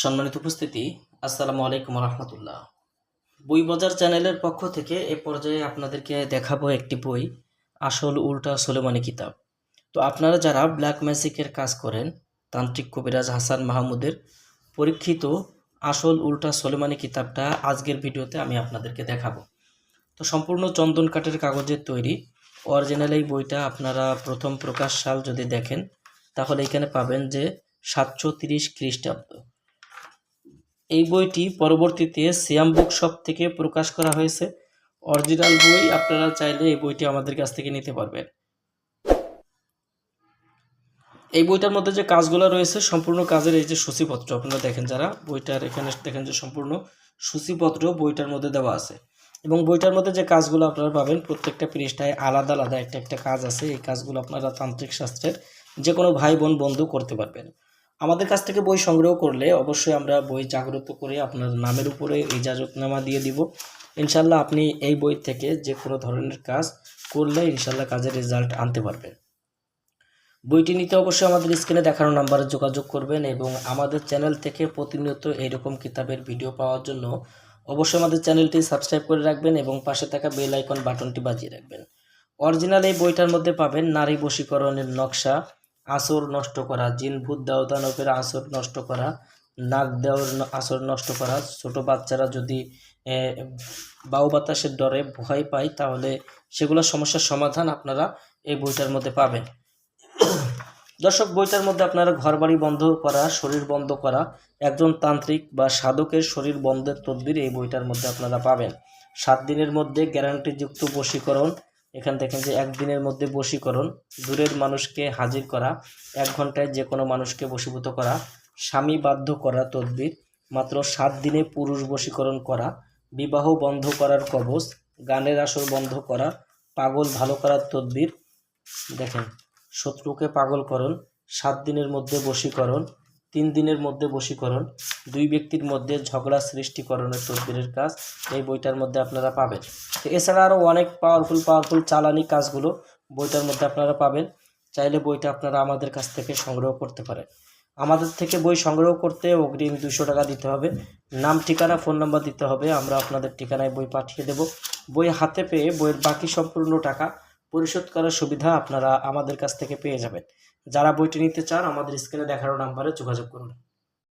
সম্মানিত উপস্থিতি, আসসালামু আলাইকুম রহমতুল্লাহ। বই বাজার চ্যানেলের পক্ষ থেকে এ পর্যায়ে আপনাদেরকে দেখাবো একটি বই, আসল উল্টা সোলেমানি কিতাব। তো আপনারা যারা ব্ল্যাক ম্যাজিকের কাজ করেন, তান্ত্রিক কবিরাজ হাসান মাহমুদের পরীক্ষিত আসল উল্টা সোলেমানি কিতাবটা আজকের ভিডিওতে আমি আপনাদেরকে দেখাবো। তো সম্পূর্ণ চন্দন কাঠের কাগজের তৈরি, অরিজিনাল এই বইটা আপনারা প্রথম প্রকাশ সাল যদি দেখেন, তাহলে এখানে পাবেন যে সাতশো তিরিশ খ্রিস্টাব্দ। এই বইটি পরবর্তীতে সিয়াম বুক শপ থেকে প্রকাশ করা হয়েছে। অরিজিনাল বই আপনারা চাইলে এই বইটি আমাদের কাছ থেকে নিতে পারবেন। এই বইটার মধ্যে যে কাজগুলো রয়েছে, সম্পূর্ণ কাজের এই যে সূচিপত্র, আপনারা দেখেন যারা, বইটার এখানে দেখেন যে সম্পূর্ণ সূচিপত্র বইটার মধ্যে দেওয়া আছে। এবং বইটার মধ্যে যে কাজগুলো আপনারা পাবেন, প্রত্যেকটা পৃষ্ঠায় আলাদা আলাদা একটা একটা কাজ আছে। এই কাজগুলো আপনারা তান্ত্রিক শাস্ত্রের যে কোনো ভাই বোন বন্ধু করতে পারবেন। আমাদের কাছ থেকে বই সংগ্রহ করলে অবশ্যই আমরা বই জাগ্রত করে আপনার নামের উপরে ইজাজতনামা দিয়ে দিব। ইনশাল্লাহ আপনি এই বই থেকে যে কোনো ধরনের কাজ করলে ইনশাল্লাহ কাজের রেজাল্ট আনতে পারবেন। বইটি নিতে অবশ্যই আমাদের স্ক্রিনে দেখানো নাম্বারে যোগাযোগ করবেন এবং আমাদের চ্যানেল থেকে প্রতিনিয়ত এইরকম কিতাবের ভিডিও পাওয়ার জন্য অবশ্যই আমাদের চ্যানেলটি সাবস্ক্রাইব করে রাখবেন এবং পাশে থাকা বেল আইকন বাটনটি বাজিয়ে রাখবেন। অরিজিনাল এই বইটার মধ্যে পাবেন নারী বশীকরণের নকশা আসর নষ্ট করা, জিন ভূত দাওদানবের আসর নষ্ট করা, নাক দেওয়ার আসর নষ্ট করা। ছোট বাচ্চারা যদি বাউ বাতাসের ডরে ভয় পায়, তাহলে সেগুলো সমস্যার সমাধান আপনারা এই বইটার মধ্যে পাবেন। দর্শক, বইটার মধ্যে আপনারা ঘরবাড়ি বন্ধ করা, শরীর বন্ধ করা, একজন তান্ত্রিক বা সাধকের শরীর বন্ধের তদবির এই বইটার মধ্যে আপনারা পাবেন। সাত দিনের মধ্যে গ্যারান্টিযুক্ত বশীকরণ এখান দেখেন যে একদিনের মধ্যে বশীকরণ, দূরের মানুষকে হাজির করা, এক ঘন্টায় যে কোনো মানুষকে বশীভূত করা, স্বামী বাধ্য করা তদবির, মাত্র সাত দিনে পুরুষ বশীকরণ করা, বিবাহ বন্ধ করার কবচ, গানের আসর বন্ধ করা, পাগল ভালো করার তদবির। দেখেন, শত্রুকে পাগলকরণ সাত দিনের মধ্যে বশীকরণ তিন দিনের মধ্যে বশীকরণ, দুই ব্যক্তির মধ্যে ঝগড়া সৃষ্টিকরণের তদবিরের কাজ এই বইটার মধ্যে আপনারা পাবেন। তো এছাড়া আরও অনেক পাওয়ারফুল পাওয়ারফুল চালানি কাজগুলো বইটার মধ্যে আপনারা পাবেন। চাইলে বইটা আপনারা আমাদের কাছ থেকে সংগ্রহ করতে পারেন। আমাদের থেকে বই সংগ্রহ করতে অগ্রিম দুশো টাকা দিতে হবে। নাম, ঠিকানা, ফোন নাম্বার দিতে হবে। আমরা আপনাদের ঠিকানায় বই পাঠিয়ে দেব। বই হাতে পেয়ে বইয়ের বাকি সম্পূর্ণ টাকা পরিশোধ করার সুবিধা আপনারা আমাদের কাছ থেকে পেয়ে যাবেন। যারা বইটি নিতে চান, আমাদের স্ক্রিনে দেখানো নাম্বারে যোগাযোগ করুন।